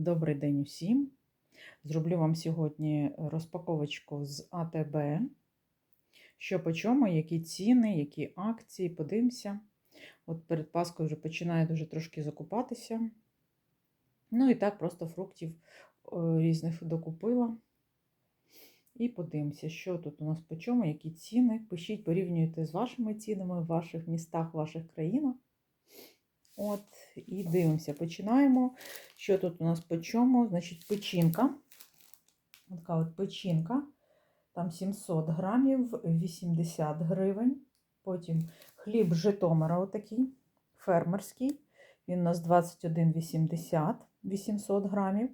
Добрий день усім. Зроблю вам сьогодні розпаковочку з АТБ. Що по чому, які ціни, які акції, подивимося. От перед Паскою вже починає дуже трошки закупатися. Ну і так, просто фруктів е, різних докупила. І подивимося, що тут у нас по чому, які ціни. Пишіть, порівнюйте з вашими цінами в ваших містах, в ваших країнах. От, і дивимося, починаємо. Що тут у нас по чому? Значить, печінка. Така от печінка. Там 700 грамів, 80 гривень. Потім хліб Житомира, отакий, фермерський. Він у нас 21,80, 800 грамів.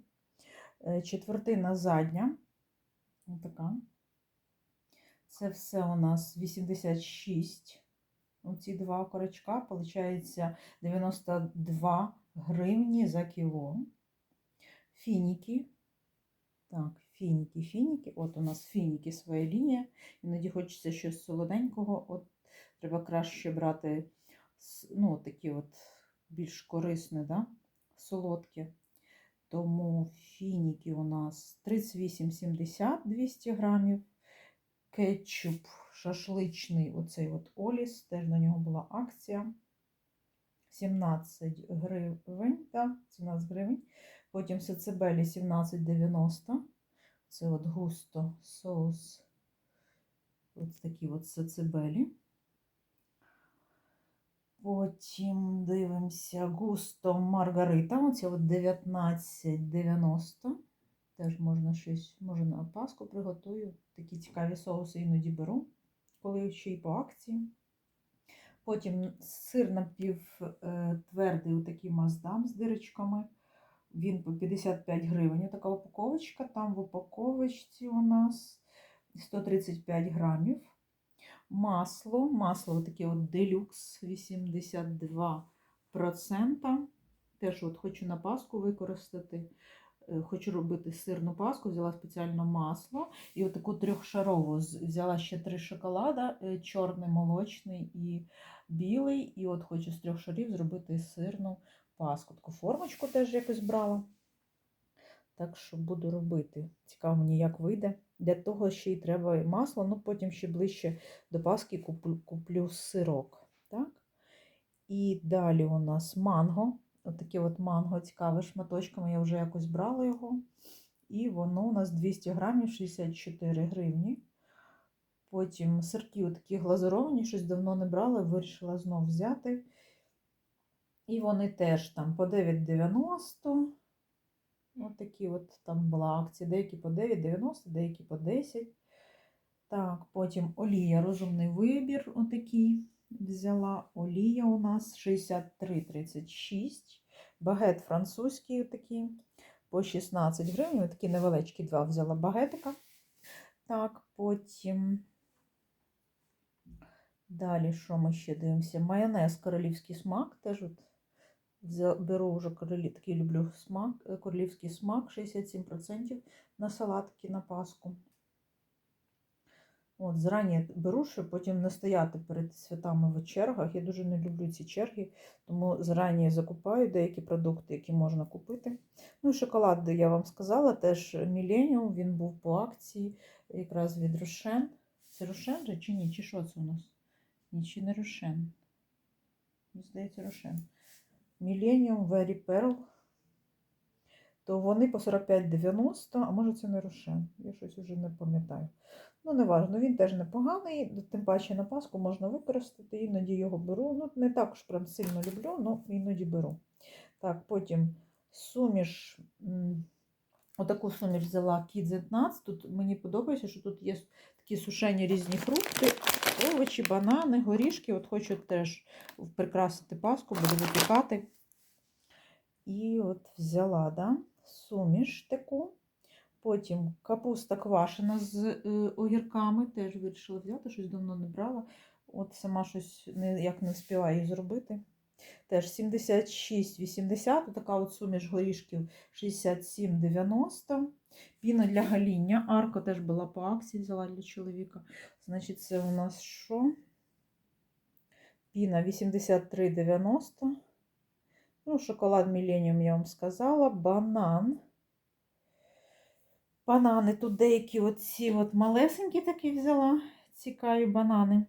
Е, Четвертина задня. Отака. Це все у нас 86 оці два корочка, виходить 92 гривні за кіло. Фініки. Так, фініки, фініки. От у нас фініки своя лінія. Іноді хочеться щось солоденького. От треба краще брати ну, такі от більш корисні, да? солодкі. Тому фініки у нас 38,70 200 грамів. Кетчуп шашличний, оцей от Оліс, теж на нього була акція. 17 гривень, так, 17 гривень. Потім сацебелі 17,90. Це от густо соус. Ось такі от сацебелі. Потім дивимося густо Маргарита. Оце от 19,90. Теж можна щось, може на паску приготую. Такі цікаві соуси іноді беру, коли ще й по акції. Потім сир напівтвердий, отакий маздам з дирочками. Він по 55 гривень. Така упаковочка. Там в упаковочці у нас 135 грамів. Масло. Масло таке от делюкс 82%. Теж от хочу на паску використати. Е, хочу робити сирну паску, взяла спеціально масло і отаку трьохшарову взяла ще три шоколада: е, чорний, молочний і білий. І от хочу з трьох шарів зробити сирну паску. Таку формочку теж якось брала. Так що буду робити. Цікаво мені, як вийде. Для того ще й треба масло, ну потім ще ближче до паски куплю, куплю сирок. Так? І далі у нас манго. Отаке от манго цікаве шматочками, я вже якось брала його. І воно у нас 200 грамів 64 гривні. Потім сирки такі глазуровані, щось давно не брала, вирішила знов взяти. І вони теж там по 9,90. Ось такі от там була акція. Деякі по 9,90, деякі по 10. Так, потім олія, розумний вибір. Отакий взяла. Олія у нас 63,36. Багет французький такий по 16 гривень. Такі невеличкі два взяла багетика. Так, потім. Далі, що ми ще дивимося? Майонез королівський смак. Теж от беру вже королі, такий люблю смак, е, королівський смак, 67% на салатки на паску. От, Зрані беру, щоб потім не стояти перед святами в чергах. Я дуже не люблю ці черги, тому зарані закупаю деякі продукти, які можна купити. Ну і шоколад, я вам сказала, теж Millennium, він був по акції якраз від Рошен. Це Рошен же чи ні? Чи що це у нас? Ні, чи не Рошен? Здається, Рошен. Millennium Very Pearl. То вони по 45,90, а може це не Рошен. Я щось вже не пам'ятаю. Ну, не важливо, він теж непоганий, тим паче на Пасху можна використати, іноді його беру. Ну, не також прям сильно люблю, але іноді беру. Так, потім суміш, отаку суміш взяла Kids Nuts. Тут мені подобається, що тут є такі сушені різні фрукти, овочі, банани, горішки. От хочу теж прикрасити Пасху, буду випікати. І от взяла, да, суміш таку. Потім капуста квашена з е, огірками. Теж вирішила взяти, щось давно не брала. От сама щось ніяк не встигаю її зробити. Теж 76,80, така от суміш горішків 67,90. Піна для гаління. Арка теж була по акції, взяла для чоловіка. Значить, це у нас що? Піна 83,90. Ну, шоколад Millennium я вам сказала, банан. Банани тут деякі оці от малесенькі такі взяла. Цікаві банани.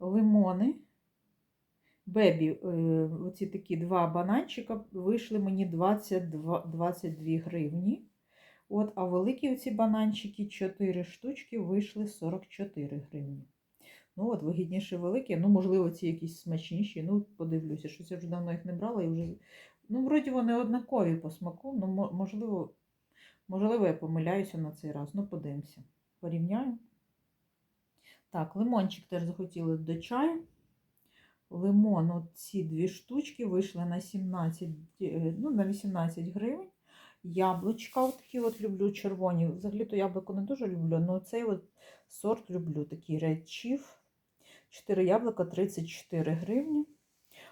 Лимони. Бебі, е, оці такі два бананчика вийшли мені 22, 22 гривні. От, а великі оці бананчики 4 штучки вийшли 44 гривні. Ну, от, вигідніше великі. Ну, можливо, ці якісь смачніші. Ну, подивлюся, щось я вже давно їх не брала і вже. Ну, вроді вони однакові по смаку, ну, можливо, можливо, я помиляюся на цей раз. Ну, подивимося. Порівняю. Так, лимончик теж захотіли до чаю. Лимон, от ці дві штучки вийшли на 17, е, ну, на 18 гривень. Яблучка, от такі от люблю червоні. Взагалі то яблуко не дуже люблю, але цей от сорт люблю. Такий Chief. 4 яблука 34 гривні.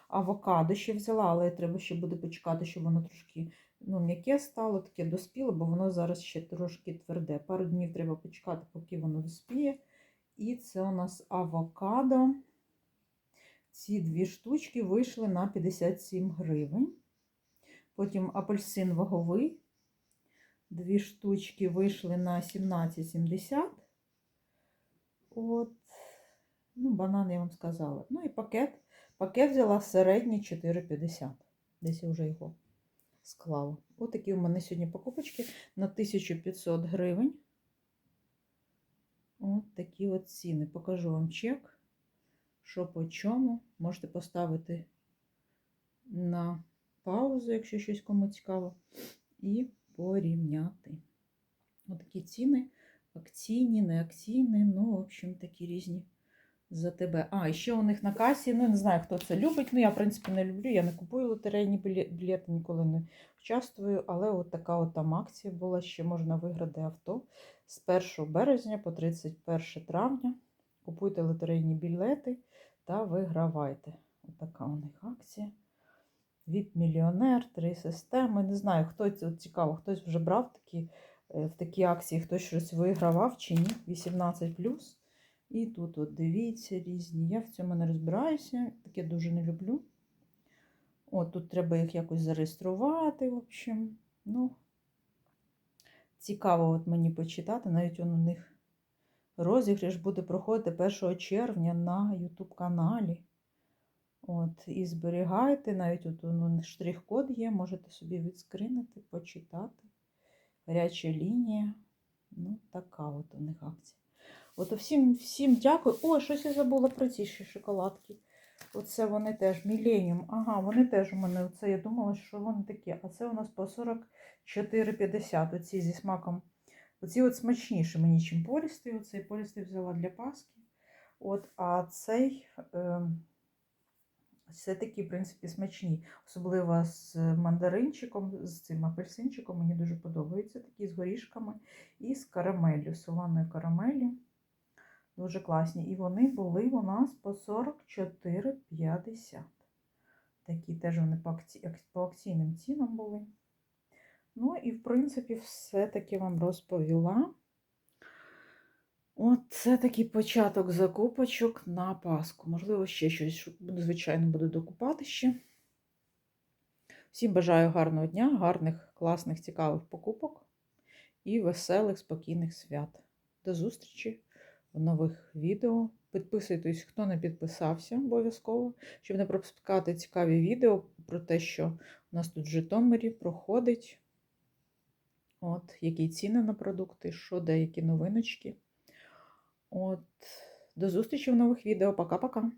Авокадо ще взяла, але треба ще буде почекати, щоб воно трошки ну, м'яке стало, таке доспіло, бо воно зараз ще трошки тверде. Пару днів треба почекати, поки воно доспіє. І це у нас авокадо. Ці дві штучки вийшли на 57 гривень. Потім апельсин ваговий. Дві штучки вийшли на 17,70. От. Ну, банан я вам сказала. Ну і пакет. Пакет взяла середній 4,50. Десь я вже його склала. Ось такі у мене сьогодні покупочки на 1500 гривень. От такі от ціни. Покажу вам чек, що по чому. Можете поставити на паузу, якщо щось кому цікаво, і порівняти. Отакі ціни, акційні, не акційні, ну, в общем, такі різні за тебе. А, і ще у них на касі, ну, не знаю, хто це любить. Ну, я, в принципі, не люблю. Я не купую лотерейні білети, ніколи не участвую. Але от така от там акція була, ще можна виграти авто з 1 березня по 31 травня. Купуйте лотерейні білети та вигравайте. От у них акція. Від мільйонер, три системи. Не знаю, хто це цікаво, хтось вже брав такі, е, в такі акції, хтось щось вигравав чи ні. 18. І тут, от дивіться, різні. Я в цьому не розбираюся, таке дуже не люблю. От тут треба їх якось зареєструвати, в общем. Ну, цікаво от мені почитати. Навіть он у них розіграш буде проходити 1 червня на YouTube каналі. От, і зберігайте, навіть от ну, штрих-код є, можете собі відскринити, почитати. Гаряча лінія. Ну, така от у них акція. От всім, всім дякую. О, щось я забула про ці ще шоколадки. Оце вони теж Millennium. Ага, вони теж у мене. Оце я думала, що вони такі. А це у нас по 44,50. Оці зі смаком. Оці от смачніші мені, чим полістий. Оцей полістий взяла для Паски. От, а цей. Е все такі, в принципі, смачні. Особливо з мандаринчиком, з цим апельсинчиком. Мені дуже подобаються такі з горішками і з карамеллю, солоною карамеллю. Дуже класні. І вони були у нас по 44,50. Такі теж вони по, акці... по акційним цінам були. Ну і, в принципі, все-таки вам розповіла. От це такий початок закупочок на Пасху. Можливо, ще щось, звичайно, буду докупати ще. Всім бажаю гарного дня, гарних, класних, цікавих покупок і веселих, спокійних свят. До зустрічі нових відео. Підписуйтесь, хто не підписався обов'язково, щоб не пропускати цікаві відео про те, що у нас тут в Житомирі проходить. От, які ціни на продукти, що деякі новиночки. От, до зустрічі в нових відео. Пока-пока.